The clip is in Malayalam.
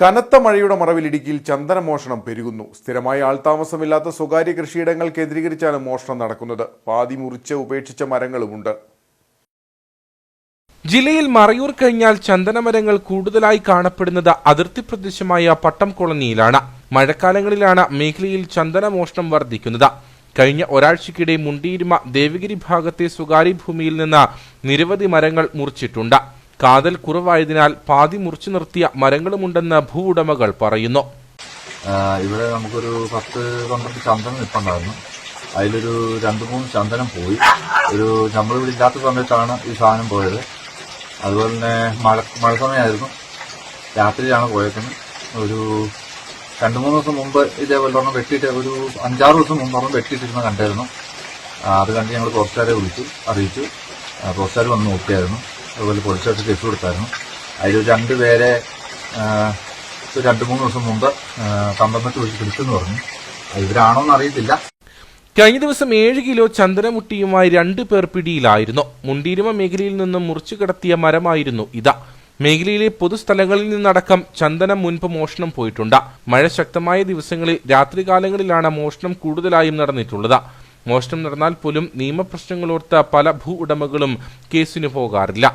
കനത്ത മഴയുടെ മറവിൽ ഇടുക്കിയിൽ ചന്ദനമോഷണം പെരുകുന്നു. സ്ഥിരമായി ആൾതാമസമില്ലാത്ത സ്വകാര്യ കൃഷിയിടങ്ങൾ കേന്ദ്രീകരിച്ചാണ് മോഷണം നടക്കുന്നത്. പാതി മുറിച്ച് ഉപേക്ഷിച്ച മരങ്ങളുമുണ്ട്. ജില്ലയിൽ മറയൂർ കഴിഞ്ഞാൽ ചന്ദനമരങ്ങൾ കൂടുതലായി കാണപ്പെടുന്നത് അതിർത്തി പ്രദേശമായ പട്ടം കോളനിയിലാണ്. മഴക്കാലങ്ങളിലാണ് മേഖലയിൽ ചന്ദനമോഷണം വർദ്ധിക്കുന്നത്. കഴിഞ്ഞ ഒരാഴ്ചക്കിടെ മുണ്ടിയിരുമ ദേവഗിരി ഭാഗത്തെ സ്വകാര്യ ഭൂമിയിൽ നിന്ന് നിരവധി മരങ്ങൾ മുറിച്ചിട്ടുണ്ട്. കാതൽ കുറവായതിനാൽ പാതി മുറിച്ചു നിർത്തിയ മരങ്ങളുമുണ്ടെന്ന് ഭൂ ഉടമകൾ പറയുന്നു ഇവിടെ നമുക്കൊരു പത്ത് പന്ത്രണ്ട് ചന്ദനം നിൽപ്പുണ്ടായിരുന്നു അതിലൊരു രണ്ട് മൂന്ന് ചന്ദനം പോയി. ഒരു നമ്മളിവിടെ ഇല്ലാത്ത സമയത്താണ് ഈ സാധനം പോയത്. അതുപോലെ തന്നെ മഴ മഴ സമയമായിരുന്നു. രാത്രിയിലാണ് പോയേക്കുന്നത്. ഒരു രണ്ട് മൂന്ന് ദിവസം മുമ്പ് ഇതേപോലെ ഒരെണ്ണം വെട്ടിയിട്ട് ഒരു അഞ്ചാറ് ദിവസം മുമ്പ് ഒരെണ്ണം വെട്ടിയിട്ടിരുന്ന കണ്ടായിരുന്നു. അത് കണ്ട് ഞങ്ങൾ പുറത്തുകാരെ വിളിച്ചു അറിയിച്ചു. പുറത്തുകാർ വന്ന് നോക്കിയായിരുന്നു. അതുപോലെ പൊളിച്ചൊക്കെ കേസ് കൊടുത്തായിരുന്നു. അതിൽ രണ്ട് പേരെ രണ്ടു മൂന്ന് ദിവസം മുമ്പ് കമ്പമ്പത്ത് വിളിച്ച് പിടിച്ചെന്ന് പറഞ്ഞു. ഇവരാണോ ഇവരാണോന്ന് അറിയത്തില്ല. കഴിഞ്ഞ ദിവസം ഏഴ് കിലോ ചന്ദനമുട്ടിയുമായി രണ്ട് പേർ പിടിയിലായിരുന്നു. മുണ്ടീരുമ മേഖലയിൽ നിന്നും മുറിച്ചു കിടത്തിയ മരമായിരുന്നു ഇത്. മേഖലയിലെ പൊതുസ്ഥലങ്ങളിൽ നിന്നടക്കം ചന്ദനം മുൻപ് മോഷണം പോയിട്ടുണ്ട്. മഴ ശക്തമായ ദിവസങ്ങളിൽ രാത്രികാലങ്ങളിലാണ് മോഷണം കൂടുതലായും നടന്നിട്ടുള്ളത്. മോഷണം നടന്നാൽ പോലും നിയമപ്രശ്നങ്ങളോർത്ത് പല ഭൂ ഉടമകളും കേസിന് പോകാറില്ല.